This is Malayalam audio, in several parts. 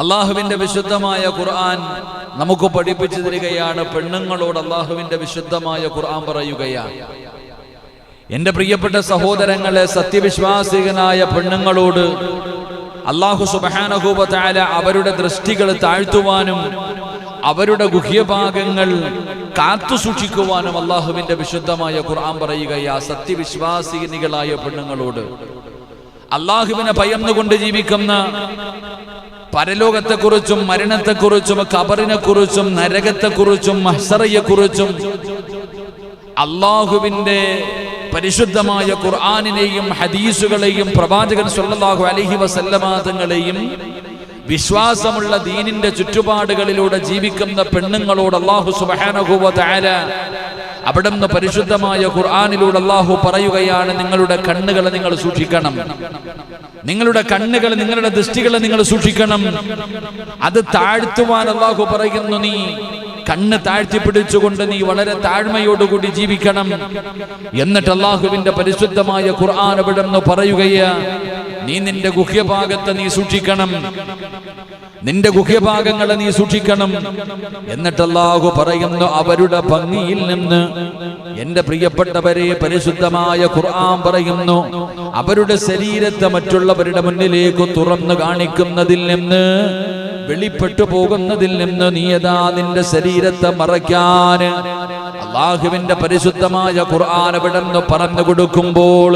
അള്ളാഹുവിന്റെ വിശുദ്ധമായ ഖുർആൻ നമുക്ക് പഠിപ്പിച്ചു തരികയാണ്. പെണ്ണുങ്ങളോട് അള്ളാഹുവിന്റെ വിശുദ്ധമായ ഖുർആൻ പറയുകയാണ്. എന്റെ പ്രിയപ്പെട്ട സഹോദരങ്ങളെ സത്യവിശ്വാസികനായ പെണ്ണുങ്ങളോട് അള്ളാഹു സുബാനഹൂബത്തായ അവരുടെ ദൃഷ്ടികൾ താഴ്ത്തുവാനും അവരുടെ ഗുഹ്യഭാഗങ്ങൾ കാത്തു സൂക്ഷിക്കുവാനും അള്ളാഹുവിന്റെ വിശുദ്ധമായ ഖുർആൻ പറയുകയാ. സത്യവിശ്വാസിനികളായ പെണ്ണുങ്ങളോട് അള്ളാഹുവിനെ ഭയന്നുകൊണ്ട് ജീവിക്കുന്ന പരലോകത്തെക്കുറിച്ചും മരണത്തെക്കുറിച്ചും ഖബറിനെക്കുറിച്ചും നരകത്തെക്കുറിച്ചും മഹ്സറയെക്കുറിച്ചും അള്ളാഹുവിന്റെ പരിശുദ്ധമായ ഖുർആാനിനെയും ഹദീസുകളെയും പ്രവാചകൻ സല്ലല്ലാഹു അലഹി വസല്ലമാതങ്ങളെയും വിശ്വാസമുള്ള ദീനിന്റെ ചുറ്റുപാടുകളിലൂടെ ജീവിക്കുന്ന പെണ്ണുങ്ങളോട് അള്ളാഹു സുബ്ഹാനഹു വ തആല അവിടുന്ന് പരിശുദ്ധമായ ഖുർആാനിലൂടെ അള്ളാഹു പറയുകയാണ് നിങ്ങളുടെ കണ്ണുകളെ നിങ്ങൾ സൂക്ഷിക്കണം. നിങ്ങളുടെ കണ്ണുകൾ നിങ്ങളുടെ ദൃഷ്ടികളെ നിങ്ങൾ സൂക്ഷിക്കണം. അത് താഴ്ത്തുവാൻ അള്ളാഹു പറയുന്നു നീ കണ്ണ് താഴ്ത്തി പിടിച്ചുകൊണ്ട് നീ വളരെ താഴ്മയോടുകൂടി ജീവിക്കണം. എന്നിട്ട് അള്ളാഹുവിന്റെ പരിശുദ്ധമായ ഖുർആൻ നിന്ന് പറയുകയാ നീ നിന്റെ ഗുഹ്യഭാഗത്തെ നീ സൂക്ഷിക്കണം. നിന്റെ ഗുഹ്യഭാഗങ്ങളെ നീ സൂക്ഷിക്കണം. എന്നിട്ട് അല്ലാഹു പറയുന്നു അവരുടെ ഭംഗിയിൽ നിന്ന് എന്റെ പ്രിയപ്പെട്ടവരെ പരിശുദ്ധമായ ഖുർആൻ പറയുന്നു അവരുടെ ശരീരത്തെ മറ്റുള്ളവരുടെ മുന്നിലേക്ക് തുറന്നു കാണിക്കുന്നതിൽ നിന്ന് വെളിപ്പെട്ടു പോകുന്നതിൽ നിന്ന് നീയതാ നിന്റെ ശരീരത്തെ മറയ്ക്കാൻ? അള്ളാഹുവിന്റെ പരിശുദ്ധമായ ഖുർആൻ അവിടെന്ന് പറഞ്ഞു കൊടുക്കുമ്പോൾ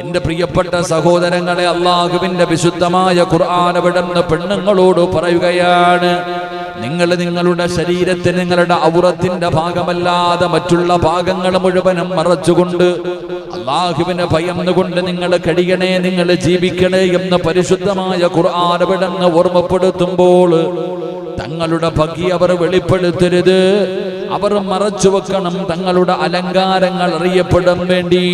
എന്റെ പ്രിയപ്പെട്ട സഹോദരങ്ങളെ അള്ളാഹുവിന്റെ വിശുദ്ധമായ ഖുർആൻ അവിടുന്ന് പെണ്ണുങ്ങളോട് പറയുകയാണ് നിങ്ങൾ നിങ്ങളുടെ ശരീരത്തെ നിങ്ങളുടെ ഔറത്തിന്റെ ഭാഗമല്ലാതെ മറ്റുള്ള ഭാഗങ്ങൾ മുഴുവനും മറച്ചുകൊണ്ട് അള്ളാഹുവിനെ ഭയന്നുകൊണ്ട് നിങ്ങൾ കഴിയണേ നിങ്ങൾ ജീവിക്കണേ എന്ന് പരിശുദ്ധമായ ഖുർആൻ അവിടുന്ന് ഓർമ്മപ്പെടുത്തുമ്പോൾ തങ്ങളുടെ ഭംഗി അവർ വെളിപ്പെടുത്തരുത്. അവർ മറച്ചു വെക്കണം തങ്ങളുടെ അലങ്കാരങ്ങൾ അറിയപ്പെടാൻ വേണ്ടി.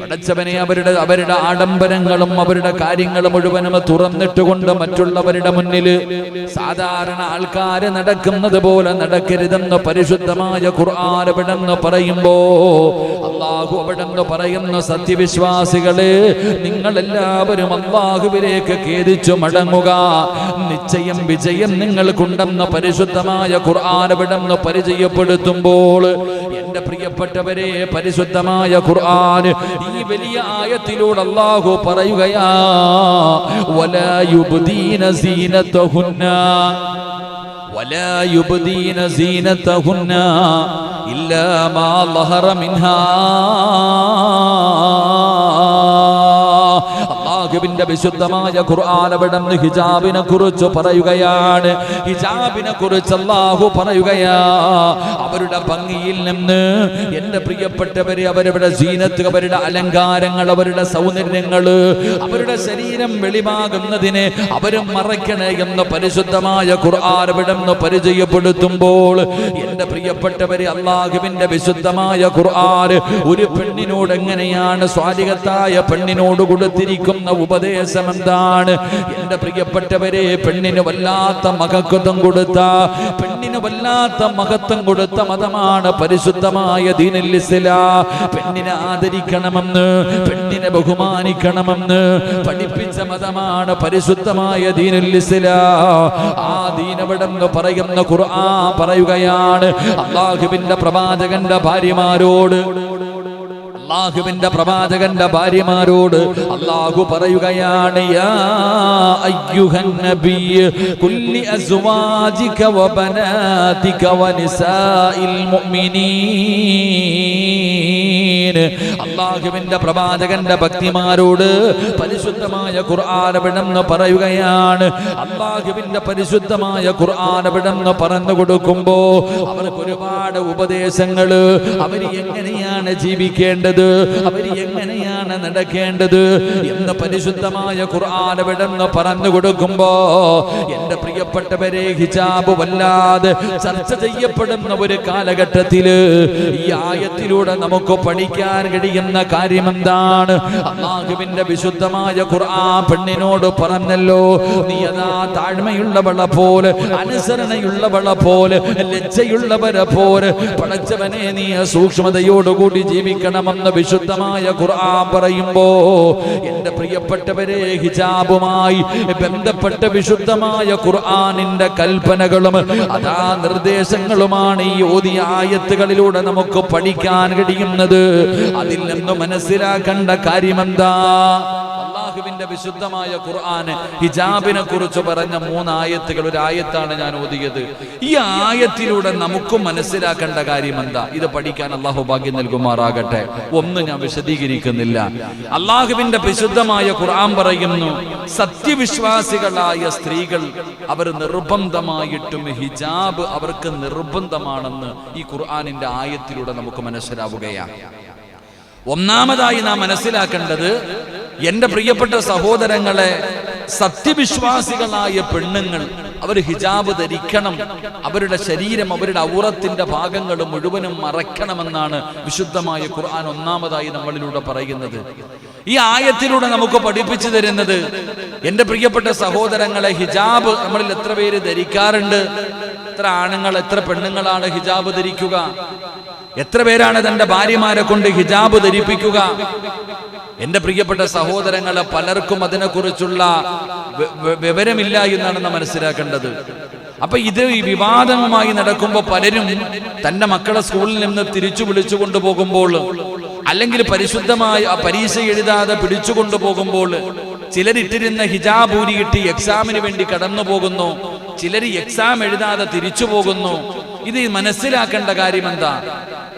പടച്ചവനെ അവരുടെ അവരുടെ ആഡംബരങ്ങളും അവരുടെ കാര്യങ്ങളും മുഴുവനും തുറന്നിട്ടുകൊണ്ട് മറ്റുള്ളവരുടെ മുന്നിൽ സാധാരണ ആൾക്കാര് നടക്കുന്നത് പോലെ നടക്കരുതെന്ന് പരിശുദ്ധമായ ഖുർആൻ അവിടെന്ന് പറയുമ്പോ അള്ളാഹു അവിടെന്ന് പറയുന്ന സത്യവിശ്വാസികൾ നിങ്ങൾ എല്ലാവരും അള്ളാഹുവിലേക്ക് ഖേദിച്ചു മടങ്ങുക. നിശ്ചയം വിജയം നിങ്ങൾക്കുണ്ടെന്ന പരിശുദ്ധമായ ഖുർആൻ അവിടെന്ന് പരിചയപ്പെടുത്തുമ്പോൾ എന്റെ പ്രിയപ്പെട്ടവരെ പരിശുദ്ധമായ ഖുർആൻ ഈ വലിയ ആയത്തിലൂടെ അള്ളാഹു പറയുകയാ വലാ യുബ്ദീന സീനത്തഹുന്ന ولا يبدين زينتهن إلا ما ظهر منها അള്ളാഹുവിന്റെ വിശുദ്ധമായ ഖുർആൻ ഹിജാബിനെ കുറിച്ച് പറയുകയാണ്. ഹിജാബിനെ കുറിച്ച് അള്ളാഹു പറയുകയാ അവരുടെ ഭംഗിയിൽ നിന്ന് എന്റെ പ്രിയപ്പെട്ടവരെ അവരവരുടെ ജീനത്ത് അവരുടെ അലങ്കാരങ്ങൾ അവരുടെ സൗന്ദര്യങ്ങൾ അവരുടെ ശരീരം വെളിവാകുന്നതിനെ അവരും മറയ്ക്കണേ എന്ന് പരിശുദ്ധമായ ഖുർആൻ പരിചയപ്പെടുത്തുമ്പോൾ എന്റെ പ്രിയപ്പെട്ടവരെ അള്ളാഹുവിന്റെ വിശുദ്ധമായ ഖുർആൻ ഒരു പെണ്ണിനോട് എങ്ങനെയാണ് സ്വാലികത്തായ പെണ്ണിനോട് കൊടുത്തിരിക്കുന്ന ഉപദേശം എന്താണ് എന്റെ പ്രിയപ്പെട്ടവരെ പെണ്ണിന് വല്ലാത്ത മഹത്വം കൊടുത്ത പെണ്ണിന് വല്ലാത്ത മഹത്വം കൊടുത്ത മതമാണ് പരിശുദ്ധമായ ദീനിൽ ഇസ്ലാം. പെണ്ണിനെ ആദരിക്കണമെന്ന് പെണ്ണിനെ ബഹുമാനിക്കണമെന്ന് പഠിപ്പിച്ച മതമാണ് പരിശുദ്ധമായ ദീനിൽ ഇസ്ലാം. ആ ദീനവിടെന്ന് പറയുന്ന ഖുർആൻ പറയുകയാണ് അള്ളാഹുവിന്റെ പ്രവാചകന്റെ ഭാര്യമാരോട് അള്ളാഹുവിന്റെ പ്രവാചകന്റെ ഭാര്യമാരോട് അള്ളാഹു പറയുകയാണ് യാ അസ്വാജിക വബനാതിക വനിസാഇൽ മുഅ്മിനീൻ. അള്ളാഹുവിന്റെ പ്രവാചകന്റെ ഭക്തിമാരോട് പരിശുദ്ധമായ ഖുർആാനവിടെന്ന് പറയുകയാണ്. അള്ളാഹുവിന്റെ പരിശുദ്ധമായ ഖുർആാനവിടെന്ന് പറഞ്ഞു കൊടുക്കുമ്പോ അവർക്ക് ഒരുപാട് ഉപദേശങ്ങൾ. അവർ എങ്ങനെയാണ് ജീവിക്കേണ്ടത്? എങ്ങനെയാണ് നടക്കേണ്ടത് എന്ന് പരിശുദ്ധമായ ഖുർആാനവിടെന്ന് പറഞ്ഞു കൊടുക്കുമ്പോ എന്റെ പ്രിയപ്പെട്ടവരെ ഹിജാബ് വല്ലാതെ ചർച്ച ചെയ്യപ്പെടുന്ന ഒരു കാലഘട്ടത്തിൽ ഈ ആയത്തിലൂടെ നമുക്ക് പഠിക്കാൻ കഴിയുന്ന കാര്യം എന്താണ് അള്ളാഹുവിന്റെ വിശുദ്ധമായ ഖുർആൻ പെണ്ണിനോട് പറഞ്ഞല്ലോ നീ അതാ താഴ്മയുള്ളവളെ പോലെ അനുസരണയുള്ളവളെ പോലെ ലജ്ജയുള്ളവരെ പോലെ പടച്ചവനെ നീ സൂക്ഷ്മതയോടുകൂടി ജീവിക്കണമെന്ന് വിശുദ്ധമായ ഖുർആൻ പറയുമ്പോ പറയുമ്പോ എന്റെ പ്രിയപ്പെട്ടവരെ ഹിജാബുമായി ബന്ധപ്പെട്ട വിശുദ്ധമായ ഖുർആാനിന്റെ കൽപ്പനകളും അതാ നിർദ്ദേശങ്ങളുമാണ് ഈ ഓതിയ ആയത്തുകളിലൂടെ നമുക്ക് പഠിക്കാൻ കഴിയുന്നത്. അതിൽ നിന്ന് മനസ്സിലാക്കേണ്ട കാര്യമെന്താ? അള്ളാഹുവിന്റെ വിശുദ്ധമായ ഖുർആൻ ഹിജാബിനെ കുറിച്ച് പറഞ്ഞ മൂന്നായത്തുകൾ ഒരു ആയത്താണ് ഞാൻ ഓതിയത്. ഈ ആയത്തിലൂടെ നമുക്കും മനസ്സിലാക്കേണ്ട കാര്യം എന്താ? ഇത് പഠിക്കാൻ അള്ളാഹു ഭാഗ്യം നൽകുമാറാകട്ടെ. ഒന്നും ഞാൻ വിശദീകരിക്കുന്നില്ല. അള്ളാഹുവിന്റെ വിശുദ്ധമായ ഖുർആൻ പറയുന്നു സത്യവിശ്വാസികളായ സ്ത്രീകൾ അവർ നിർബന്ധമായിട്ടും ഹിജാബ് അവർക്ക് നിർബന്ധമാണെന്ന് ഈ ഖുർആനിന്റെ ആയത്തിലൂടെ നമുക്ക് മനസ്സിലാവുകയാണ്. ഒന്നാമതായി നാം മനസ്സിലാക്കേണ്ടത് എന്റെ പ്രിയപ്പെട്ട സഹോദരങ്ങളെ സത്യവിശ്വാസികളായ പെണ്ണുങ്ങൾ അവർ ഹിജാബ് ധരിക്കണം. അവരുടെ ശരീരം അവരുടെ ഔറത്തിന്റെ ഭാഗങ്ങൾ മുഴുവനും മറയ്ക്കണമെന്നാണ് വിശുദ്ധമായ ഖുർആൻ ഒന്നാമതായി നമ്മളിലൂടെ പറയുന്നത്. ഈ ആയത്തിലൂടെ നമുക്ക് പഠിപ്പിച്ചു തരുന്നത് എന്റെ പ്രിയപ്പെട്ട സഹോദരങ്ങളെ ഹിജാബ് നമ്മളിൽ എത്ര പേര് ധരിക്കാറുണ്ട്? എത്ര ആണുങ്ങൾ എത്ര പെണ്ണുങ്ങളാണ് ഹിജാബ് ധരിക്കുക? എത്ര പേരാണ് തന്റെ ഭാര്യമാരെ കൊണ്ട് ഹിജാബ് ധരിപ്പിക്കുക? എന്റെ പ്രിയപ്പെട്ട സഹോദരങ്ങളെ പലർക്കും അതിനെക്കുറിച്ചുള്ള വിവരമില്ല എന്നാണ് നാം മനസ്സിലാക്കേണ്ടത്. അപ്പൊ ഇത് ഈ വിവാദവുമായി നടക്കുമ്പോൾ പലരും തന്റെ മക്കളെ സ്കൂളിൽ നിന്ന് തിരിച്ചു വിളിച്ചു കൊണ്ടുപോകുമ്പോൾ അല്ലെങ്കിൽ പരിശുദ്ധമായ പരീക്ഷ എഴുതാതെ പിടിച്ചു കൊണ്ടുപോകുമ്പോൾ ചിലരിട്ടിരുന്ന ഹിജാബ് ഊരിയിട്ട് എക്സാമിന് വേണ്ടി കടന്നു പോകുന്നു. ചിലർ എക്സാം എഴുതാതെ തിരിച്ചു പോകുന്നു. ഇത് മനസ്സിലാക്കേണ്ട കാര്യം എന്താ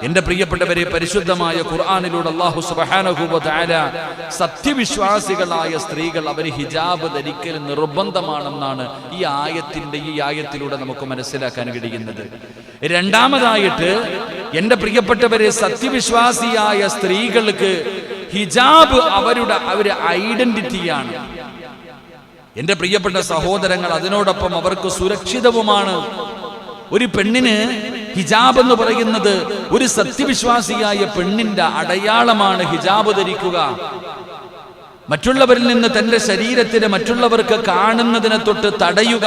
എന്റെ പ്രിയപ്പെട്ടവരെ പരിശുദ്ധമായ ഖുർആാനിലൂടെ അള്ളാഹു തആല സത്യവിശ്വാസികളായ സ്ത്രീകൾ അവർ ഹിജാബ് ധരിക്കൽ നിർബന്ധമാണെന്നാണ് ഈ ആയത്തിന്റെ ഈ ആയത്തിലൂടെ നമുക്ക് മനസ്സിലാക്കാൻ കഴിയുന്നത്. രണ്ടാമതായിട്ട് എന്റെ പ്രിയപ്പെട്ടവരെ സത്യവിശ്വാസിയായ സ്ത്രീകൾക്ക് ഹിജാബ് അവരുടെ അവരുടെ ഐഡന്റിറ്റിയാണ്. എന്റെ പ്രിയപ്പെട്ട സഹോദരങ്ങൾ അതിനോടൊപ്പം അവർക്ക് സുരക്ഷിതവുമാണ്. ഒരു പെണ്ണിന് ഹിജാബ് എന്ന് പറയുന്നത് ഒരു സത്യവിശ്വാസിയായ പെണ്ണിന്റെ അടയാളമാണ് ഹിജാബ് ധരിക്കുക. മറ്റുള്ളവരിൽ നിന്ന് തന്റെ ശരീരത്തിന് മറ്റുള്ളവർക്ക് കാണുന്നതിനെ തൊട്ട് തടയുക.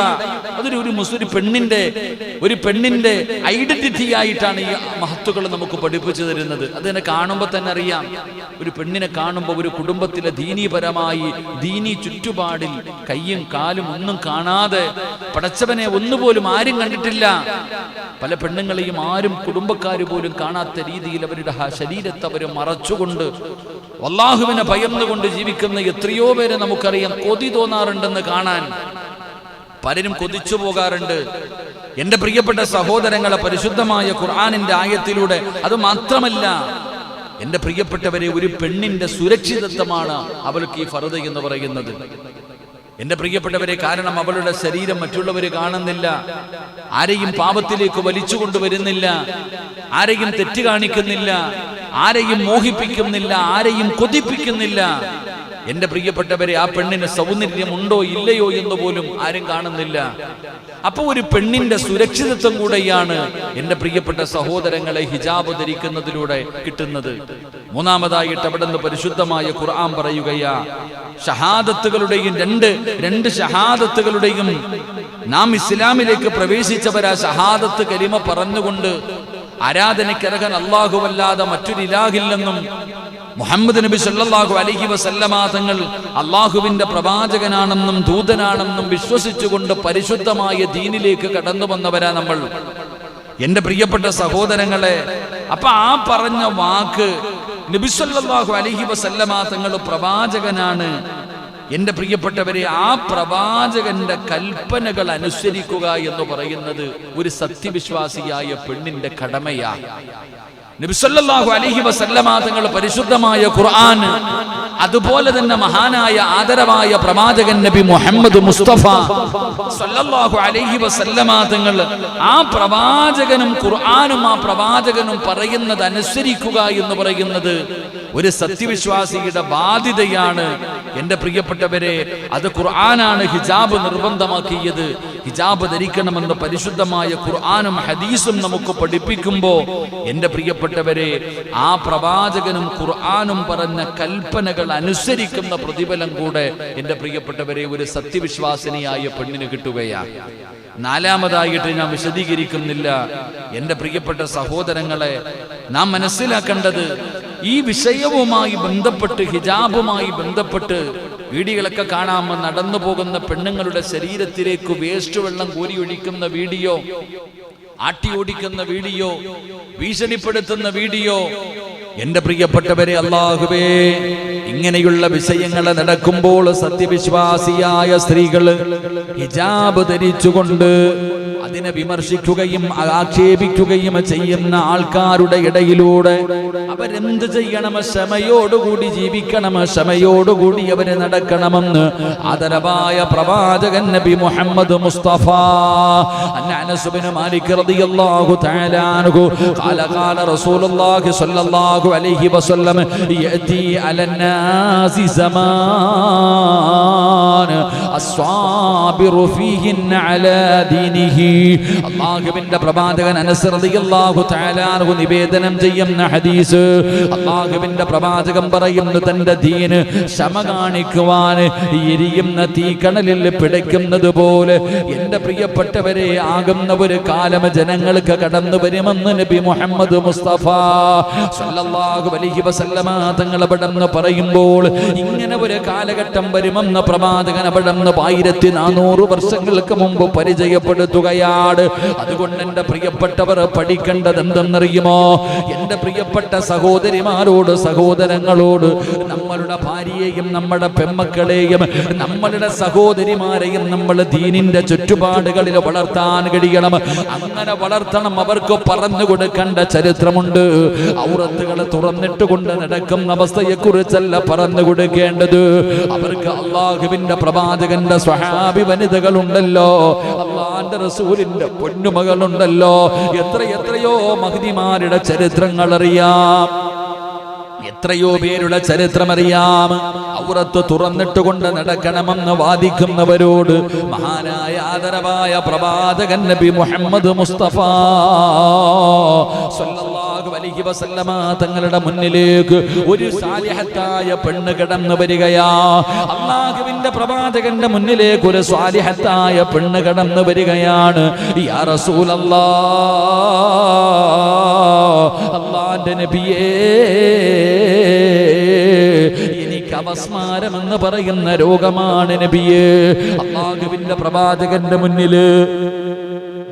അതൊരു ഒരു മുസ് ഒരു പെണ്ണിന്റെ ഒരു പെണ്ണിന്റെ ഐഡന്റിറ്റി ആയിട്ടാണ് ഈ മഹത്തുക്കൾ നമുക്ക് പഠിപ്പിച്ചു തരുന്നത്. അതിനെ കാണുമ്പോൾ തന്നെ അറിയാം. ഒരു പെണ്ണിനെ കാണുമ്പോൾ ഒരു കുടുംബത്തിലെ ദീനീപരമായി ദീനി ചുറ്റുപാടിൽ കയ്യും കാലും ഒന്നും കാണാതെ പടച്ചവനെ ഒന്നുപോലും ആരും കണ്ടിട്ടില്ല. പല പെണ്ണുങ്ങളെയും ആരും കുടുംബക്കാർ പോലും കാണാത്ത രീതിയിൽ അവരുടെ ശരീരത്തെ അവർ മറച്ചുകൊണ്ട് അള്ളാഹുവിനെ ഭയന്നുകൊണ്ട് ജീവിക്കുന്ന എത്രയോ പേരെ നമുക്കറിയാം. കൊതി തോന്നാറുണ്ടെന്ന് കാണാൻ. പലരും കൊതിച്ചു പോകാറുണ്ട്. എന്റെ പ്രിയപ്പെട്ട സഹോദരങ്ങളെ പരിശുദ്ധമായ ഖുർആാനിന്റെ ആയത്തിലൂടെ അത് മാത്രമല്ല എന്റെ പ്രിയപ്പെട്ടവരെ ഒരു പെണ്ണിന്റെ സുരക്ഷിതത്വമാണ് അവൾക്ക് ഈ ഫറുത എന്ന് പറയുന്നത്. എന്റെ പ്രിയപ്പെട്ടവരെ കാരണം അവളുടെ ശരീരം മറ്റുള്ളവർ കാണുന്നില്ല. ആരെയും പാപത്തിലേക്ക് വലിച്ചു കൊണ്ടുവരുന്നില്ല ആരെയും തെറ്റ് കാണിക്കുന്നില്ല. ആരെയും മോഹിപ്പിക്കുന്നില്ല. ആരെയും കൊതിപ്പിക്കുന്നില്ല. എന്റെ പ്രിയപ്പെട്ടവരെ ആ പെണ്ണിന് സൗന്ദര്യം ഉണ്ടോ ഇല്ലയോ എന്ന് പോലും ആരും കാണുന്നില്ല. അപ്പൊ ഒരു പെണ്ണിന്റെ സുരക്ഷിതത്വം കൂടെയാണ് എന്റെ പ്രിയപ്പെട്ട സഹോദരങ്ങളെ ഹിജാബ് ധരിക്കുന്നതിലൂടെ കിട്ടുന്നത്. മൂന്നാമതായിട്ട് അവിടെ നിന്ന് പരിശുദ്ധമായ ഖുർആൻ പറയുകയാ ഷഹാദത്തുകളുടെയും രണ്ട് രണ്ട് ഷഹാദത്തുകളുടെയും നാം ഇസ്ലാമിലേക്ക് പ്രവേശിച്ചവരാ ഷഹാദത്ത് കരിമ പറഞ്ഞുകൊണ്ട് ആരാധനയ്ക്കരകൻ അല്ലാഹുവല്ലാതെ മറ്റൊരു ഇലാഹില്ലെന്നും മുഹമ്മദ് നബി സല്ലാഹു അലഹി വസല്ലമ തങ്ങൾ അള്ളാഹുവിന്റെ പ്രവാചകനാണെന്നും ദൂതനാണെന്നും വിശ്വസിച്ചുകൊണ്ട് പരിശുദ്ധമായ ദീനിലേക്ക് കടന്നു വന്നവരാ നമ്മൾ. എന്റെ പ്രിയപ്പെട്ട സഹോദരങ്ങളെ അപ്പൊ ആ പറഞ്ഞ വാക്ക് നബിസ്വല്ലാഹു അലഹി അലൈഹി വസല്ലമ തങ്ങൾ പ്രവാചകനാണ് എന്റെ പ്രിയപ്പെട്ടവരെ ആ പ്രവാചകന്റെ കൽപ്പനകൾ അനുസരിക്കുക എന്ന് പറയുന്നത് ഒരു സത്യവിശ്വാസിയായ പെണ്ണിന്റെ കടമയാണ് നബിസല്ലാഹു അലഹി വസല്ലമ തങ്ങൾ പരിശുദ്ധമായ ഖുർആൻ അതുപോലെ തന്നെ മഹാനായ ആദരവായ പ്രവാചകൻ നബി മുഹമ്മദ് മുസ്തഫ സല്ലല്ലാഹു അലൈഹി വസല്ലമ തങ്ങൾ ആ പ്രവാചകനും ഖുർആനും ആ പ്രവാചകനും പറയുന്നത് അനുസരിക്കുക എന്ന് പറയുന്നത് ഒരു സത്യവിശ്വാസിയുടെ ബാധ്യതയാണ്. എന്റെ പ്രിയപ്പെട്ടവരെ അത് ഖുർആനാണ് ഹിജാബ് നിർബന്ധമാക്കിയത്. ഹിജാബ് ധരിക്കണമെന്ന് പരിശുദ്ധമായ ഖുർആനും ഹദീസും നമുക്ക് പഠിപ്പിക്കുമ്പോൾ എന്റെ പ്രിയപ്പെട്ടവരെ ആ പ്രവാചകനും ഖുർആനും പറഞ്ഞ കൽപ്പനകൾ അനുസരിക്കുന്ന പ്രതിഫലം കൂടെ എന്റെ പ്രിയപ്പെട്ടവരെ ഒരു സത്യവിശ്വാസിനിയായ പെണ്ണിന് കിട്ടുകയാണ് നാലാമതായിട്ട് ഞാൻ വിശദീകരിക്കുന്നില്ല. എന്റെ പ്രിയപ്പെട്ട സഹോദരങ്ങളെ നാം മനസ്സിലാക്കേണ്ടത് ഈ വിഷയവുമായി ബന്ധപ്പെട്ട് ഹിജാബുമായി ബന്ധപ്പെട്ട് വീഡിയോകളൊക്കെ കാണാമോ നടന്നു പോകുന്ന പെണ്ണുങ്ങളുടെ ശരീരത്തിലേക്ക് വേസ്റ്റ് വെള്ളം കോരി ഒഴിക്കുന്ന വീഡിയോ ആട്ടി ഓടിക്കുന്ന വീഡിയോ ഭീഷണിപ്പെടുത്തുന്ന വീഡിയോ എന്റെ പ്രിയപ്പെട്ടവരെ അള്ളാഹുവേ ഇങ്ങനെയുള്ള വിഷയങ്ങൾ നടക്കുമ്പോൾ സത്യവിശ്വാസിയായ സ്ത്രീകൾ ഹിജാബ് ധരിച്ചുകൊണ്ട് അതിനെ വിമർശിക്കുകയും ആക്ഷേപിക്കുകയും ചെയ്യുന്ന ആൾക്കാരുടെ ഇടയിലൂടെ അവരെന്ത് ചെയ്യണം? ക്ഷമയോടുകൂടി ജീവിക്കണം. ക്ഷമയോടുകൂടി അവർ നടക്കണമെന്ന് ആദരവായ പ്രവാചകൻ നബി മുഹമ്മദ് മുസ്തഫ അന്നസുബിന് മാലിക് റളിയല്ലാഹു തആല ഖാല ഖാല റസൂലുള്ളാഹി സ്വല്ലല്ലാഹു അലൈഹി വസല്ലം അലന്നാസി സമാൻ അള്ളാഹുവിന്റെ പ്രവാചകൻ അനുസൃതിയല്ലാഹു താലാർഹു നിവേദനം ചെയ്യുന്ന ഹദീസ്. അള്ളാഹുവിന്റെ പ്രവാചകം പറയുന്നു തന്റെ ദീന് ക്ഷമ കാണിക്കുവാൻ എരിയുന്ന തീക്കണലിൽ പിടയ്ക്കുന്നത് പോലെ എന്റെ പ്രിയപ്പെട്ടവരെ ആകുന്ന ഒരു കാലം ജനങ്ങൾക്ക് കടന്നു വരുമെന്ന് നബി മുഹമ്മദ് മുസ്തഫ സല്ലല്ലാഹു അലൈഹി വസല്ലമ തങ്ങൾ അവിടെന്ന് പറയുമ്പോൾ ഇങ്ങനെ ഒരു കാലഘട്ടം വരുമെന്ന് പ്രവാചകൻ അവിടെ അവിടെന്ന് ആയിരത്തി നാനൂറ് വർഷങ്ങൾക്ക് മുമ്പ് പരിചയപ്പെടുത്തുകയാണ്. അതുകൊണ്ട് എന്റെ പ്രിയപ്പെട്ടവർ പഠിക്കേണ്ടത് എന്തെന്നറിയുമോ? എന്റെ പ്രിയപ്പെട്ട സഹോദരിമാരോട് സഹോദരങ്ങളോട് നമ്മളുടെ ഭാര്യയെയും നമ്മുടെ പെമ്മക്കളെയും നമ്മളുടെ സഹോദരിമാരെയും നമ്മൾ ദീനിന്റെ ചുറ്റുപാടുകളിൽ വളർത്താൻ കഴിയണം. അങ്ങനെ വളർത്തണം അവർക്ക് പറഞ്ഞു കൊടുക്കേണ്ട ചരിത്രമുണ്ട്. ഔറത്തുകൾ തുറന്നിട്ട് കൊണ്ട് നടക്കുന്ന അവസ്ഥയെ കുറിച്ചല്ല പറഞ്ഞു കൊടുക്കേണ്ടത്. അവർക്ക് അള്ളാഹുവിന്റെ പ്രവാചകന്റെ സ്വഹാബി വനിതകളുണ്ടല്ലോ. അള്ളാന്റെ റസൂലിന്റെ പൊന്നുമകളുണ്ടല്ലോ. എത്ര എത്രയോ മഹതിമാരുടെ ചരിത്രങ്ങൾ അറിയാം എത്രയോ പേരുടെ ചരിത്രമറിയാം. ഔറത്ത് തുറന്നിട്ടുകൊണ്ട് നടക്കണമെന്ന് വാദിക്കുന്നവരോട് മഹാനായ ആദരവായ പ്രവാചകൻ നബി മുഹമ്മദ് മുസ്തഫ തങ്ങളുടെ മുന്നിലേക്ക് ഒരു സാലിഹത്തായ പെണ്ണ് കടന്നു വരികയാ. അള്ളാഹുവിന്റെ പ്രവാചകന്റെ മുന്നിലേക്ക് ഒരു സ്വാലിഹത്തായ പെണ്ണ് കടന്നു വരികയാണ്. യാ അള്ളാന്റെ നബിയേ അവസ്മാരം എന്ന് പറയുന്ന രോഗമാണ് നബിയേ. അള്ളാഹുവിന്റെ പ്രവാചകന്റെ മുന്നിൽ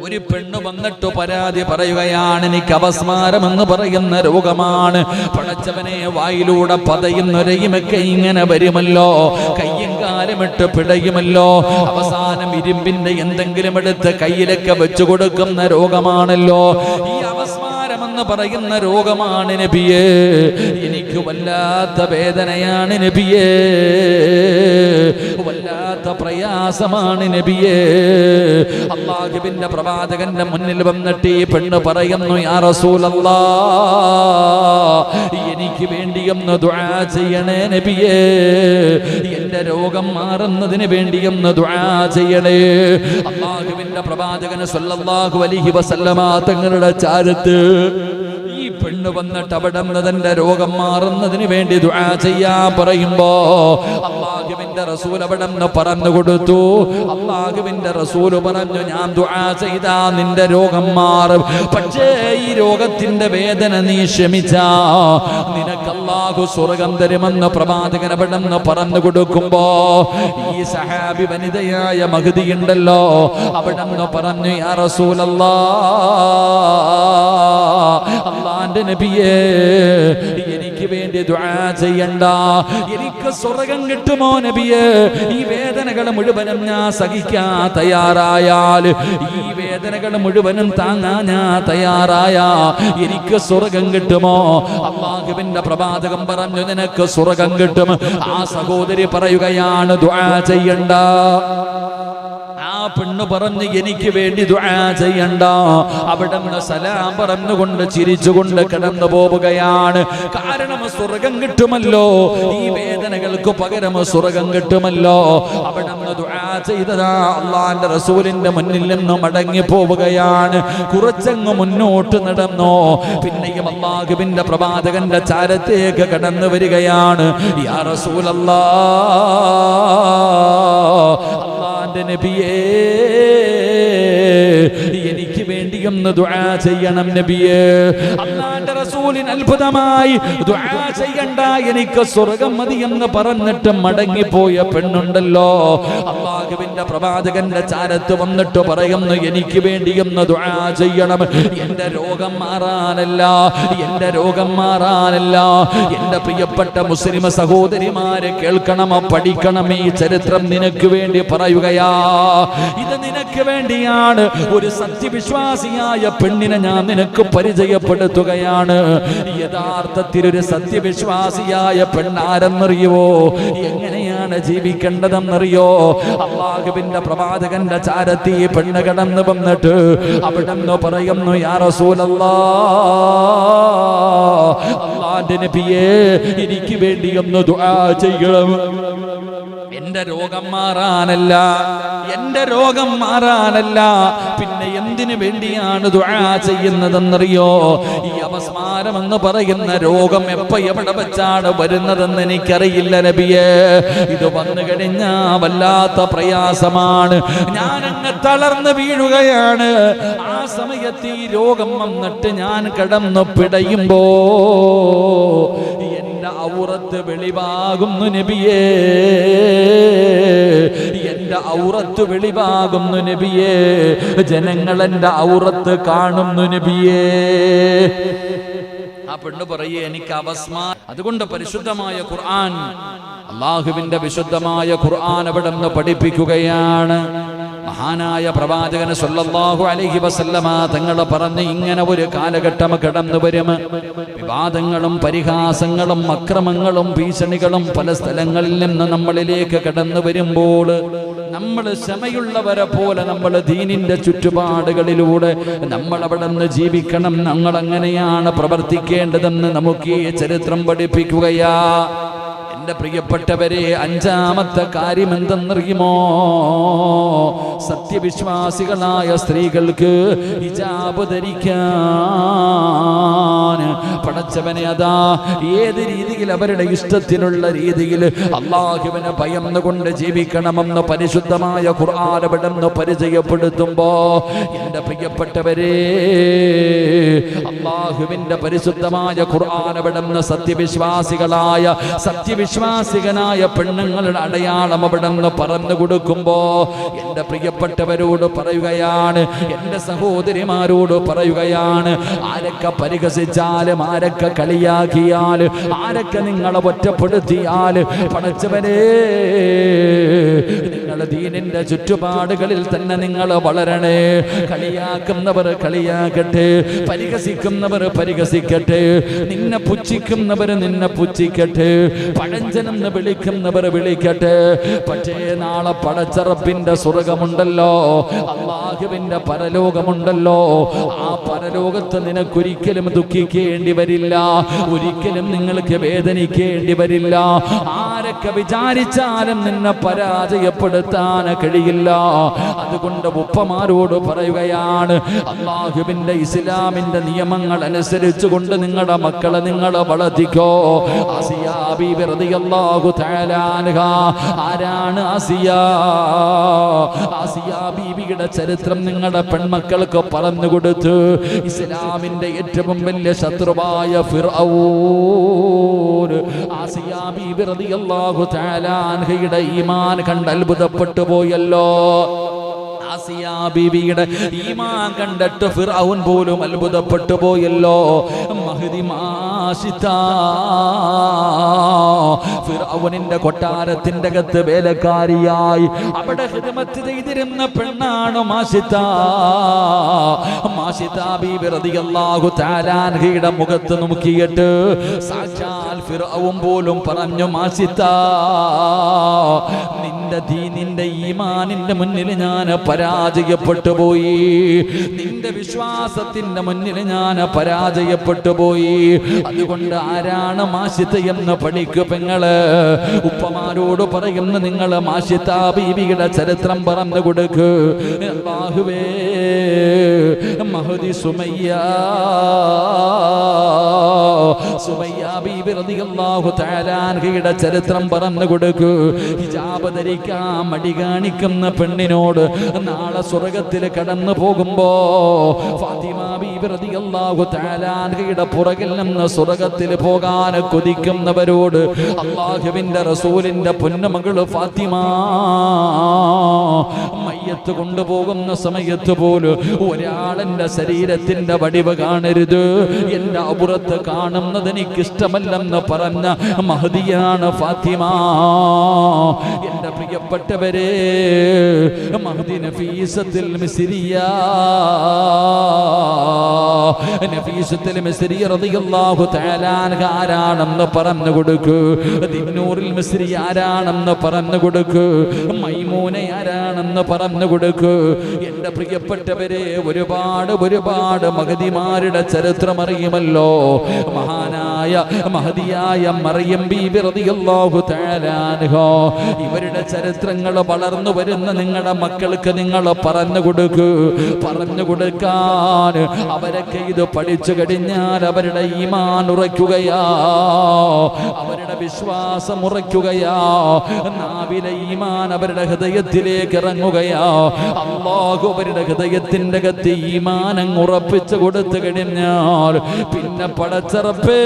ഒരു പെണ്ണ് വന്നിട്ട് പരാതി പറയുകയാണ് എനിക്ക് അവസ്മാരം എന്ന് പറയുന്ന രോഗമാണ്. പടച്ചവനെ വായിലൂടെ പതയുന്നൊരയുമൊക്കെ ഇങ്ങനെ വരുമല്ലോ. കയ്യും കാലുമിട്ട് പിടയുമല്ലോ. അവസാനം ഇരുമ്പിന്റെ എന്തെങ്കിലും എടുത്ത് കയ്യിലൊക്കെ വെച്ചു കൊടുക്കുന്ന രോഗമാണല്ലോ. ഈ പറയുന്ന രോഗമാണ് നബിയേ. എനിക്ക് വല്ലാത്ത വേദനയാണ് നബിയേ. വല്ലാത്ത പ്രയാസമാണ് നബിയേ. അള്ളാഹുബിന്റെ പ്രവാചകന്റെ മുന്നിൽ വന്നിട്ട് ഈ പെണ്ണ് പറയുന്നു യാ റസൂലല്ലാ എനിക്ക് വേണ്ടിയൊന്ന് ദുആ ചെയ്യണേ നബിയേ. എന്റെ രോഗം മാറുന്നതിന് വേണ്ടിയൊന്ന് ദുആ ചെയ്യണേ. അള്ളാഹുവിന്റെ പ്രവാചകന് സല്ലല്ലാഹു അലൈഹി വസല്ലമ തങ്ങളുടെ ചാരത്ത് പെണ്ണ് വന്നിട്ട് അവിടെ തന്റെ രോഗം മാറുന്നതിന് വേണ്ടി ദുആ ചെയ്യാ പറയുമ്പോ അള്ളാഹുവിന്റെ റസൂൽ അവിടെ നിന്ന് പറഞ്ഞു കൊടുത്തു. അള്ളാഹുവിന്റെ റസൂൽ പറഞ്ഞു ഞാൻ ദുആ ചെയ്താ നിന്റെ രോഗം മാറും. പക്ഷേ ഈ രോഗത്തിന്റെ വേദന നീ ക്ഷമിച്ചാ. നിനക്ക് അള്ളാഹു സ്വർഗം തരുമെന്ന് പ്രവാചകൻ അവിടെ നിന്ന് പറഞ്ഞു കൊടുക്കുമ്പോ ഈ സഹാബി വനിതയായ മഹതി ഉണ്ടല്ലോ. അവിടെന്ന് പറഞ്ഞു യാ അള്ളാന്റെ നബിയേ എനിക്ക് വേണ്ടി ദുആ ചെയ്യണ്ട. എനിക്ക് സ്വർഗം കിട്ടുമോ നബിയേ? ഈ വേദനകൾ മുഴുവനും ഞാൻ സഹിക്കാൻ തയ്യാറായാൽ ഈ വേദനകൾ മുഴുവനും താങ്ങാൻ ഞാൻ തയ്യാറായ. എനിക്ക് സ്വർഗം കിട്ടുമോ? അള്ളാഹുവിന്റെ പ്രവാചകൻ പറഞ്ഞു നിനക്ക് സ്വർഗം കിട്ടും. ആ സഹോദരി പറയുകയാണ് ദുആ ചെയ്യണ്ട. പെണ്ണ് പറഞ്ഞ് എനിക്ക് വേണ്ടി ദുആ ചെയ്യണ്ട. അവിടെ സലാം പറഞ്ഞുകൊണ്ട് ചിരിച്ചുകൊണ്ട് കടന്നു പോവുകയാണ്. കാരണം സ്വർഗം കിട്ടുമല്ലോ. ഈ വേദനകൾക്ക് പകരം സ്വർഗം കിട്ടുമല്ലോ. അവിടെ ദുആ ചെയ്തതാ അള്ളാന്റെ റസൂലിന്റെ മുന്നിൽ നിന്ന് മടങ്ങി പോവുകയാണ്. കുറച്ചങ്ങ് മുന്നോട്ട് നടന്നു. പിന്നെയും അള്ളാഹുവിന്റെ പ്രവാചകന്റെ ചാരത്തേക്ക് കടന്നു വരികയാണ്. യാ റസൂലല്ലാ അള്ളാന്റെ നബിയേ. ഒന്ന് ദുആ ചെയ്യണം നബിയെ. അള്ളാന്റെ റസൂലിന് അത്ഭുതമായി ദുആ ചെയ്യണ്ട എനിക്ക് സ്വർഗം മതി എന്ന് പറഞ്ഞിട്ട് മടങ്ങിപ്പോയ പെണ്ണുണ്ടല്ലോ. അള്ളാഹുവിന്റെ പ്രവാചകന്റെ ചാരത്ത് വന്നിട്ട് പറയുന്നു എനിക്ക് വേണ്ടി എന്ന് ദുആ ചെയ്യണം. എന്റെ രോഗം മാറാനല്ല എന്റെ രോഗം മാറാനല്ല. എന്റെ പ്രിയപ്പെട്ട മുസ്ലിം സഹോദരിമാരെ കേൾക്കണം പഠിക്കണം ഈ ചരിത്രം നിനക്ക് വേണ്ടി പറയുകയാ. ഇത് നിനക്ക് വേണ്ടിയാണ് ഒരു സത്യവിശ്വാസിയായ പെണ്ണിനെ ഞാൻ നിനക്ക് പരിചയപ്പെടുത്തുകയാണ്. യഥാർത്ഥത്തിൽ ഒരു സത്യവിശ്വാസിയായ പെണ്ണാരെന്നറിയുവോ? എങ്ങനെയാണ് ജീവിക്കേണ്ടതെന്നറിയോ? അള്ളാഹുവിന്റെ പ്രവാചകന്റെ ചാരത്തി പെണ്ണ് കടന്നു വന്നിട്ട് അവിടെ നിന്ന് പറയുന്നു യാ റസൂലല്ലാ അള്ളാന്റെ നബിയേ എനിക്ക് വേണ്ടി ഒന്ന് ദുആ ചെയ്യണം. എന്റെ രോഗം മാറാനല്ല എന്റെ രോഗം മാറാനല്ല പിന്നെ എന്തിനു വേണ്ടിയാണ് ദുആ ചെയ്യുന്നതെന്നറിയോ? ഈ അപസ്മാരം എന്ന് പറയുന്ന രോഗം എപ്പ എവിടെ വെച്ചാണ് വരുന്നതെന്ന് എനിക്കറിയില്ല നബിയേ. ഇത് വന്നു കഴിഞ്ഞാ വല്ലാത്ത പ്രയാസമാണ്. ഞാൻ അങ്ങ് തളർന്ന് വീഴുകയാണ്. ആ സമയത്ത് ഈ രോഗം വന്നിട്ട് ഞാൻ കിടന്നു പിടയുമ്പോ എന്റെ ഔറത്ത് വെളിവാകുന്നു നബിയേ. എന്റെ ഔറത്ത് വെളിവാകുന്നു നബിയേ. ജനങ്ങൾ എന്റെ ഔറത്ത് കാണുന്നു നബിയേ. ആ പെണ്ണ് പറയേ എനിക്ക് അവസ്മാ അതുകൊണ്ട് പരിശുദ്ധമായ ഖുർആൻ അള്ളാഹുവിന്റെ വിശുദ്ധമായ ഖുർആൻ അവിടെ നിന്ന് പഠിപ്പിക്കുകയാണ്. മഹാനായ പ്രവാചകന് സല്ലല്ലാഹു അലൈഹി വസല്ലമ തങ്ങൾ പറഞ്ഞു ഇങ്ങനെ ഒരു കാലഘട്ടം കടന്നു വരും. വിവാദങ്ങളും പരിഹാസങ്ങളും അക്രമങ്ങളും ഭീഷണികളും പല സ്ഥലങ്ങളിൽ നിന്ന് നമ്മളിലേക്ക് കടന്നു വരുമ്പോൾ നമ്മൾ ക്ഷമയുള്ളവരെ പോലെ നമ്മൾ ദീനിന്റെ ചുറ്റുപാടുകളിലൂടെ നമ്മൾ അവിടെ നിന്ന് ജീവിക്കണം. നമ്മൾ അങ്ങനെയാണ് പ്രവർത്തിക്കേണ്ടതെന്ന് നമുക്ക് ഈ ചരിത്രം പഠിപ്പിക്കുകയാ. എന്റെ പ്രിയപ്പെട്ടവരെ അഞ്ചാമത്തെ കാര്യം എന്തെന്നറിയുമോ? സത്യവിശ്വാസികളായ സ്ത്രീകൾക്ക് ഹിജാബ് ധരിക്കാൻ പടച്ചവനെ അതാ ഏത് രീതിയിൽ അവരുടെ ഇഷ്ടത്തിനുള്ള രീതിയിൽ അള്ളാഹുവിനെ ഭയന്നുകൊണ്ട് ജീവിക്കണമെന്ന് പരിശുദ്ധമായ ഖുർആാനവിടെന്ന് പരിചയപ്പെടുത്തുമ്പോ എന്റെ പ്രിയപ്പെട്ടവരെ അള്ളാഹുവിന്റെ പരിശുദ്ധമായ ഖുർആാനവിടെന്ന് സത്യവിശ്വാസികളായ സത്യവിശ്വാസികനായ പെണ്ണുങ്ങളുടെ അടയാളം അവിടെ പറഞ്ഞു കൊടുക്കുമ്പോ എന്റെ പ്രിയപ്പെട്ടവരോട് പറയുകയാണ് എന്റെ സഹോദരിമാരോട് പറയുകയാണ് ആരൊക്കെ പരിഹസിച്ചാലും ആരൊക്കെ കളിയാക്കിയാൽ ആരൊക്കെ നിങ്ങളെ ഒറ്റപ്പെടുത്തിയാൽ പടച്ചവരെ നിങ്ങൾ ദീനിന്റെ ചുറ്റുപാടുകളിൽ തന്നെ നിങ്ങൾ വളരണേ കളിയാക്കുന്നവർ കളിയാക്കട്ടെ പരിഹസിക്കുന്നവർ പരിഹസിക്കട്ടെ നിന്നെ പുച്ഛിക്കുന്നവർ നിന്നെ പുച്ഛിക്കട്ടെ പഴഞ്ചനെന്ന് വിളിക്കുന്നവർ വിളിക്കട്ടെ. പക്ഷേ നാളെ പടച്ചറപ്പിന്റെ സ്വർഗമുണ്ടല്ലോ. അള്ളാഹുവിന്റെ പരലോകമുണ്ടല്ലോ. ആ പരലോകത്ത് നിനക്കൊരിക്കലും ദുഃഖിക്കേണ്ടി വരില്ല. ഒരിക്കലും നിങ്ങൾക്ക് വേദനിക്കേണ്ടി വരില്ല. ആരൊക്കെ വിചാരിച്ചാലും നിന്നെ പരാജയപ്പെടുത്താൻ കഴിയില്ല. അതുകൊണ്ട് ഉപ്പമാരോട് പറയുകയാണ് അള്ളാഹുവിന്റെ ഇസ്ലാമിന്റെ നിയമങ്ങൾ അനുസരിച്ചുകൊണ്ട് നിങ്ങളുടെ മക്കളെ നിങ്ങളെ വളർത്തിക്കോ. ആസിയാ ബീബി റളിയല്ലാഹു തആല അൻഹ. ആരാണ് ആസിയ ആസിയ ബീബിയുടെ ചരിത്രം നിങ്ങളുടെ പെൺമക്കൾക്ക് പറഞ്ഞു കൊടുത്തു ഇസ്ലാമിന്റെ ഏറ്റവും വലിയ ശത്രുവായ ഫിർഔൻ. ആസിയ ബീബി ഈമാൻ കണ്ട് അത്ഭുതപ്പെട്ടു പോയല്ലോ. ആസിയ ബീവിയുടെ ഈമാൻ കണ്ടിട്ട് ഫിർഔൻ പോലും അത്ഭുതപ്പെട്ടു പോയല്ലോ. മഹദി ഫിർഔനിന്റെ കൊട്ടാരത്തിന്റെ അകത്ത് വേലക്കാരിയായി. അവിടെ ഹിദമത്ത് ചെയ്തിരുന്ന പെണ്ണാണ് മാഷിത മാഷിത ബീബി റളിയല്ലാഹു തആല അൻഹയുടെ മുഖത്ത് നോക്കിയിട്ട് സാക്ഷാൽ ഫിർഔൻ പോലും പറഞ്ഞു മാഷിത നിന്റെ ദീനിന്റെ ഈമാനിന്റെ മുന്നിൽ ഞാൻ പരാജയപ്പെട്ടു പോയി നിന്റെ വിശ്വാസത്തിന്റെ മുന്നിൽ ഞാൻ പരാജയപ്പെട്ടു പോയി അതുകൊണ്ട് ആരാണ് മാഷിത്ത എന്ന് പഠിക്കു പെങ്ങൾ. ഉപ്പമാരോട് പറയുന്ന നിങ്ങൾ മാഷിത്ത ബീവിയുടെ ചരിത്രം പറഞ്ഞു കൊടുക്ക്. അല്ലാഹുവേ മഹതി സുമയ്യ. സുമയ്യ അൻഹയുടെ ചരിത്രം പറഞ്ഞു കൊടുക്ക്. ഹിജാബ് ധരിക്കാൻ മടി കാണിക്കുന്ന പെണ്ണിനോട് നാളെ സ്വർഗത്തിൽ കടന്നു പോകുമ്പോ ഫാത്തിമ ബീബി റളിയല്ലാഹു തആല അൻഹയുടെ പുറകിൽ നിന്ന് സ്വർഗത്തിൽ പോകാൻ കൊതിക്കുന്നവരോട് അള്ളാഹുവിന്റെ റസൂലിന്റെ പൊന്നമകൾ ഫാത്തിമ മയ്യത്ത് കൊണ്ടുപോകുന്ന സമയത്ത് പോലും ഒരാളെന്റെ ശരീരത്തിന്റെ വടിവ് കാണരുത്. എന്റെ അപുറത്ത് കാണുന്നത് എനിക്ക് ഇഷ്ടമല്ലെന്ന് പറഞ്ഞ മഹതിയാണ് ഫാത്തിമ. എന്റെ പ്രിയപ്പെട്ടവരെ മഹദി നഫീസത്തിൽ നഫീസത്തിൽ തആല ആരാണെന്ന് പറഞ്ഞു കൊടുക്കൂ. ദിന്നൂറിൽ ആരാണെന്ന് പറഞ്ഞു കൊടുക്കൂ. മൈമൂന ആരാണെന്ന് പറഞ്ഞു കൊടുക്കൂ. എന്റെ പ്രിയപ്പെട്ടവരെ ഒരുപാട് ഒരുപാട് മഹതിമാരുടെ ചരിത്രം അറിയുമല്ലോ മഹാനായ മഹതിയായ മറിയം ബീബി റളിയല്ലാഹു തആല അൻഹ. ഇവരുടെ ചരിത്രങ്ങൾ വളർന്നു വരുന്ന നിങ്ങളുടെ മക്കൾക്ക് നിങ്ങൾ പറഞ്ഞു കൊടുക്കൂ പറഞ്ഞു കൊടുക്കാൻ. അവരൊക്കെ ഇത് പഠിച്ചു കഴിഞ്ഞാൽ അവരുടെ ഈമാൻ ഉറയ്ക്കുകയാ. അവരുടെ വിശ്വാസം ഉറയ്ക്കുകയാ. നാവിലെ ഈമാൻ അവരുടെ ഹൃദയത്തിലേക്ക് ഇറങ്ങുകയാ. അള്ളാഹു അവരുടെ ഹൃദയത്തിന്റെ ഗതി ഈമാനം ഉറപ്പിച്ചു കൊടുത്തു കഴിഞ്ഞാൽ പിന്നെ പടച്ചറപ്പേ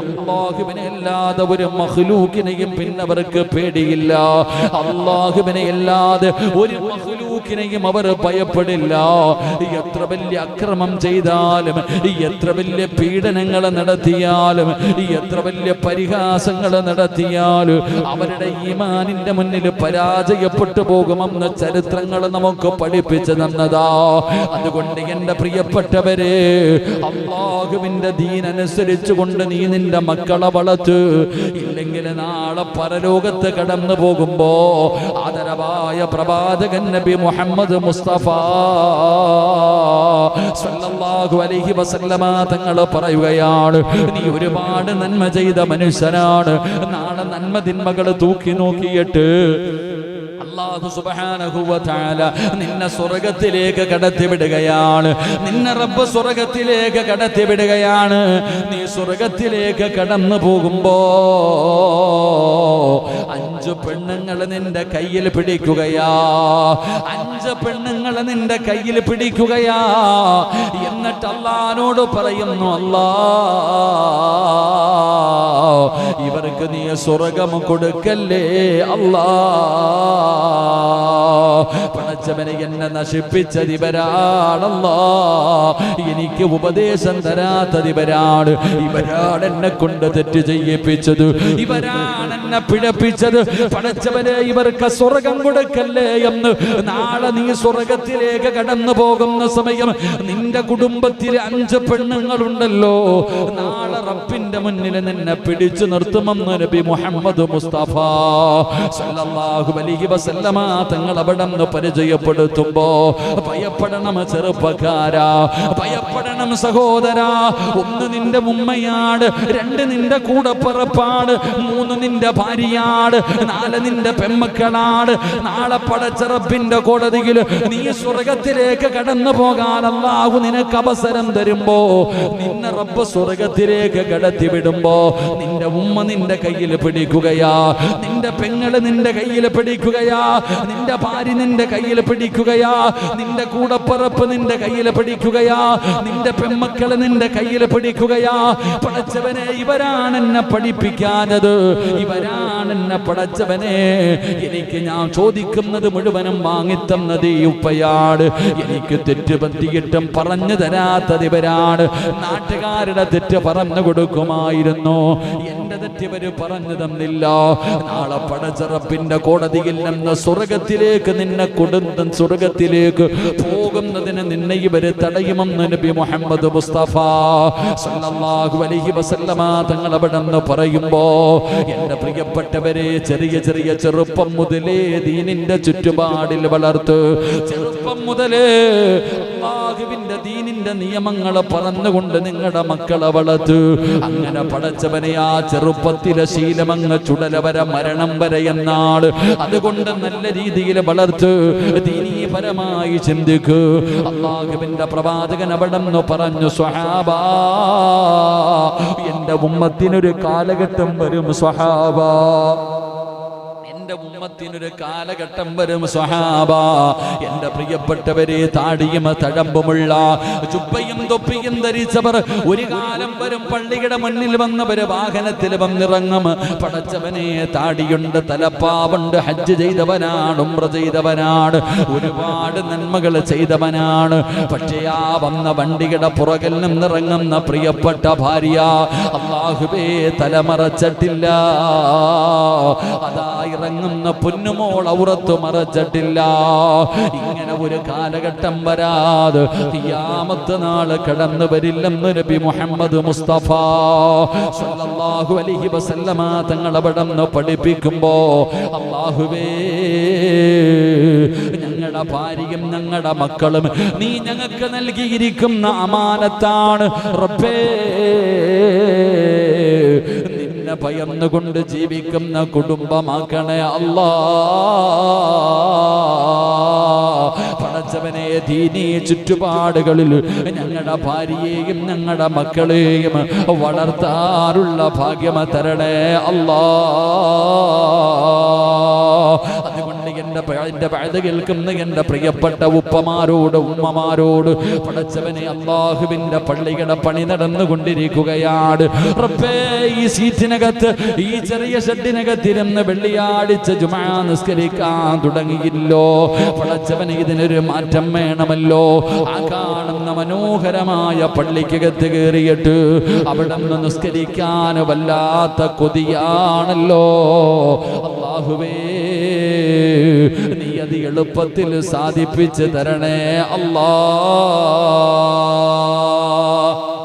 അള്ളാഹുവിനെ അല്ലാതെ ഒരു മഹ്ലൂക്കിനെയും പിന്നെ അവർക്ക് പേടിയില്ല. അള്ളാഹുവിനെ അല്ലാതെ ഒരു മഹ്ലൂക്കിനെയും അവർ ഭയപ്പെടില്ല. എത്ര വലിയ അക്രമം ചെയ്താലും എത്ര വലിയ പീഡനങ്ങൾ നടത്തിയാലും എത്ര വലിയ പരിഹാസങ്ങൾ നടത്തിയാലും അവരുടെ ഈമാനിന്റെ മുന്നിൽ പരാജയപ്പെട്ടു പോകുമെന്ന ചരിത്രങ്ങൾ നമുക്ക് പഠിപ്പിച്ചു തന്നതാ. അതുകൊണ്ട് എന്റെ പ്രിയപ്പെട്ടവരെ അള്ളാഹുവിന്റെ ദീനനുസരിച്ച് കൊണ്ട് നീ നിന്റെ മക്കളെ വളർത്ത്. ഇല്ലെങ്കിൽ നാളെ പരലോകത്ത് കടന്നു പോകുമ്പോ ആദരവായ പ്രവാചകൻ നബി മുഹമ്മദ് മുസ്തഫ സല്ലല്ലാഹു അലൈഹി വസല്ലമ തങ്ങൾ പറയുകയാണ് നീ ഒരുപാട് നന്മ ചെയ്ത മനുഷ്യനാണ്. നാളെ നന്മ തിന്മകൾ തൂക്കി നോക്കിയിട്ട് അള്ളാഹു തആല നിന്നെ സ്വർഗത്തിലേക്ക് കടത്തിവിടുകയാണ്. നിന്നെ റബ്ബ് സ്വർഗത്തിലേക്ക് കടത്തിവിടുകയാണ്. നീ സ്വർഗത്തിലേക്ക് കടന്നു പോകുമ്പോ അഞ്ച് പെണ്ണുങ്ങൾ നിന്റെ കയ്യിൽ പിടിക്കുകയാ. അഞ്ച് പെണ്ണുങ്ങൾ നിന്റെ കയ്യിൽ പിടിക്കുകയാ. എന്നിട്ട് അള്ളഹാനോട് പറയുന്നു അല്ലാ ഇവർക്ക് നീ സ്വർഗം കൊടുക്കല്ലേ? അല്ലാ പണച്ചവനെ എന്നെ നശിപ്പിച്ച ഇവരാണല്ലോ എനിക്ക് ഉപദേശം തരാത്തതിവരാണ്. ഇവരാണ് എന്നെ കൊണ്ട് തെറ്റ് ചെയ്യിപ്പിച്ചത്. ഇവരാണ് എന്നെ പിഴപ്പിച്ചത്. പണച്ചവനെ ഇവർക്ക് സ്വർഗം കൊടുക്കല്ലേ എന്ന്. നാളെ നീ സ്വർഗത്തിലേക്ക് കടന്നു പോകുന്ന സമയം നിന്റെ കുടുംബത്തിലെ അഞ്ച് പെണ്ണുങ്ങളുണ്ടല്ലോ. നാളെ റബ്ബിന്റെ മുന്നിൽ നിന്നെ പിടിച്ചു നിർത്തുമെന്ന് നബി മുഹമ്മദ് മുസ്തഫ സല്ലല്ലാഹു അലൈഹി വസല്ലമ തങ്ങൾ അവിടെ നിന്ന് പരിചയപ്പെടുത്തുമ്പോ ഭയപ്പെടണം ചെറുപ്പക്കാരാ ഭയപ്പെടണം സഹോദരാ. ഒന്ന് നിന്റെ ഉമ്മയാണ് രണ്ട് നിന്റെ കൂടപ്പറപ്പാണ് മൂന്ന് നിന്റെ ഭാര്യയാണ് നാളെ നിന്റെ പെമ്മക്കളാണ് നാളെ പടച്ചറപ്പിന്റെ കോടതിയിൽ നീ സ്വർഗത്തിലേക്ക് കടന്നു അള്ളാഹു നിനക്ക് അവസരം തരുമ്പോ നിന്നെ റബ്ബ് സ്വർഗത്തിലേക്ക് കടത്തി വിടുമ്പോ നിന്റെ ഉമ്മ നിന്റെ കയ്യിൽ പിടിക്കുകയാ. നിന്റെ പെങ്ങൾ നിന്റെ കയ്യിൽ പിടിക്കുകയാ. നിന്റെ ഭാര്യ നിന്റെ കയ്യിൽ പിടിക്കുകയാ. നിന്റെ കൂടപ്പറപ്പ് നിന്റെ കയ്യിൽ പിടിക്കുകയാ. നിന്റെ പെമ്മക്കൾ നിന്റെ കയ്യിൽ പിടിക്കുകയാ. പഠിച്ചവനെ ഇവരാണ് എന്നെ പഠിപ്പിക്കാനത് ഇവരാണ് എന്നെ പടച്ചവനെ എനിക്ക് ഞാൻ ചോദിക്കുന്നത് മുഴുവനും വാങ്ങിത്തന്നത് ഈ ഉപ്പയാണ് എനിക്ക് തെറ്റ് പറ്റിയിട്ടും പറഞ്ഞു തരാത്തത് ഇവരാണ് നാട്ടുകാരുടെ തെറ്റ് പറഞ്ഞു കൊടുക്കുമായിരുന്നു. എന്റെ തെറ്റിവര് പറഞ്ഞു തന്നില്ല. നാളെ പടച്ചറപ്പിന്റെ കോടതിയിൽ നിന്ന് സ്വർഗത്തിലേക്ക് നിന്നെ കൊടുത്ത സ്വർഗത്തിലേക്ക് പോകുന്നതിന് നിന്നെ ഇവർ തടയുമെന്ന് നബി മുഹമ്മദ് മുസ്തഫ സല്ലല്ലാഹു അലൈഹി വസല്ലമ തങ്ങൾ അവിടെ നിന്ന് പറയുമ്പോ എന്റെ പ്രിയപ്പെട്ടവരെ ചെറിയ ചെറിയ ചെറുപ്പം മുതലേ ദീനിന്റെ ചുറ്റുപാടിൽ വളർത്ത് ചെറുപ്പം മുതലേ അള്ളാഹുവിന്റെ ദീനിന്റെ നിയമങ്ങൾ പറഞ്ഞുകൊണ്ട് നിങ്ങളുടെ മക്കളെ വളർത്ത്. അങ്ങനെ പടച്ചവനെ ആ ചെറുപ്പത്തിലെ ശീലമങ്ങ് ചുടല വരെ മരണം വരെ എന്നാൾ അതുകൊണ്ട് നല്ല രീതിയിൽ വളർത്ത്. ദീനീപരമായി ചിന്തിക്ക്. അള്ളാഹുവിന്റെ പ്രവാചകൻ അവിടെ നിന്ന് പറഞ്ഞു സ്വഹാബ എന്റെ ഉമ്മത്തിനൊരു കാലഘട്ടം വരും സ്വഹാബ. എന്റെ ഉമ്മത്തിനൊരു കാലഘട്ടം വരും സ്വഹാബ. എന്റെ പ്രിയപ്പെട്ടവരെ താടിയും തഴമ്പുമുള്ള ചുപ്പയും തൊപ്പിയും ധരിച്ചവർ ഒരു കാലം വരും പള്ളിയുടെ മണ്ണിൽ വന്നവര് വാഹനത്തിൽ വന്നിറങ്ങും. പടച്ചവനെ താടിയുണ്ട് തലപ്പാവുണ്ട് ഹജ്ജ് ചെയ്തവനാണ് ഉമ്ര ചെയ്തവനാണ് ഒരുപാട് നന്മകൾ ചെയ്തവനാണ്. പക്ഷേ ആ വന്ന വണ്ടിയുടെ പുറകിൽ നിന്നിറങ്ങുന്ന പ്രിയപ്പെട്ട ഭാര്യ അള്ളാഹുബേ തലമറച്ചിട്ടില്ല. അതാ ഇറങ്ങുന്ന പൊന്നുമോൾ ഔറത്ത് മറച്ചിട്ടില്ല. ഇങ്ങനെ ഒരു കാലഘട്ടം വരാതെ യാമത്ത് നാൾ കടന്നു വരില്ലെന്ന് നബി മുഹമ്മദ് മുസ്തഫ സല്ലല്ലാഹു അലൈഹി വസല്ലമ തങ്ങൾ അവിടെ നിന്ന് പഠിപ്പിക്കുമ്പോ അള്ളാഹുവേ ഞങ്ങളുടെ ഭാര്യയും ഞങ്ങളുടെ മക്കളും നീ ഞങ്ങൾക്ക് നൽകിയിരിക്കുന്ന അമാനത്താണ്. റബ്ബേ ഭയന്നുകൊണ്ട് ജീവിക്കുന്ന കുടുംബമാക്കണേ അല്ലാ. പടച്ചവനെ ദീനീ ചുറ്റുപാടുകളിൽ ഞങ്ങളുടെ ഭാര്യയെയും ഞങ്ങളുടെ മക്കളെയും വളർത്താറുള്ള ഭാഗ്യമ തരണേ അല്ലാ. എന്റെ എന്റെ പഴുത് കേൾക്കുന്ന എന്റെ പ്രിയപ്പെട്ട ഉപ്പമാരോട് ഉമ്മമാരോട് പടച്ചവനെ അള്ളാഹുവിന്റെ പള്ളിയുടെ പണി നടന്നുകൊണ്ടിരിക്കുകയാണ്. റബ്ബേ ഈ സീറ്റിനകത്ത് ഈ ചെറിയ ഷെഡിനകത്തിരുന്ന് വെള്ളിയാഴ്ച ജുമാ നിസ്കരിക്കാൻ തുടങ്ങിയില്ലോ. പടച്ചവന് ഇതിനൊരു മാറ്റം വേണമല്ലോ. ആ കാണുന്ന മനോഹരമായ പള്ളിക്കകത്ത് കയറിയിട്ട് അവിടെ നിന്ന് നിസ്കരിക്കാൻ വല്ലാത്ത കൊതിയാണല്ലോ. അള്ളാഹുവേ നീ അത് എളുപ്പത്തിൽ സാധിപ്പിച്ച് തരണേ അല്ലാ.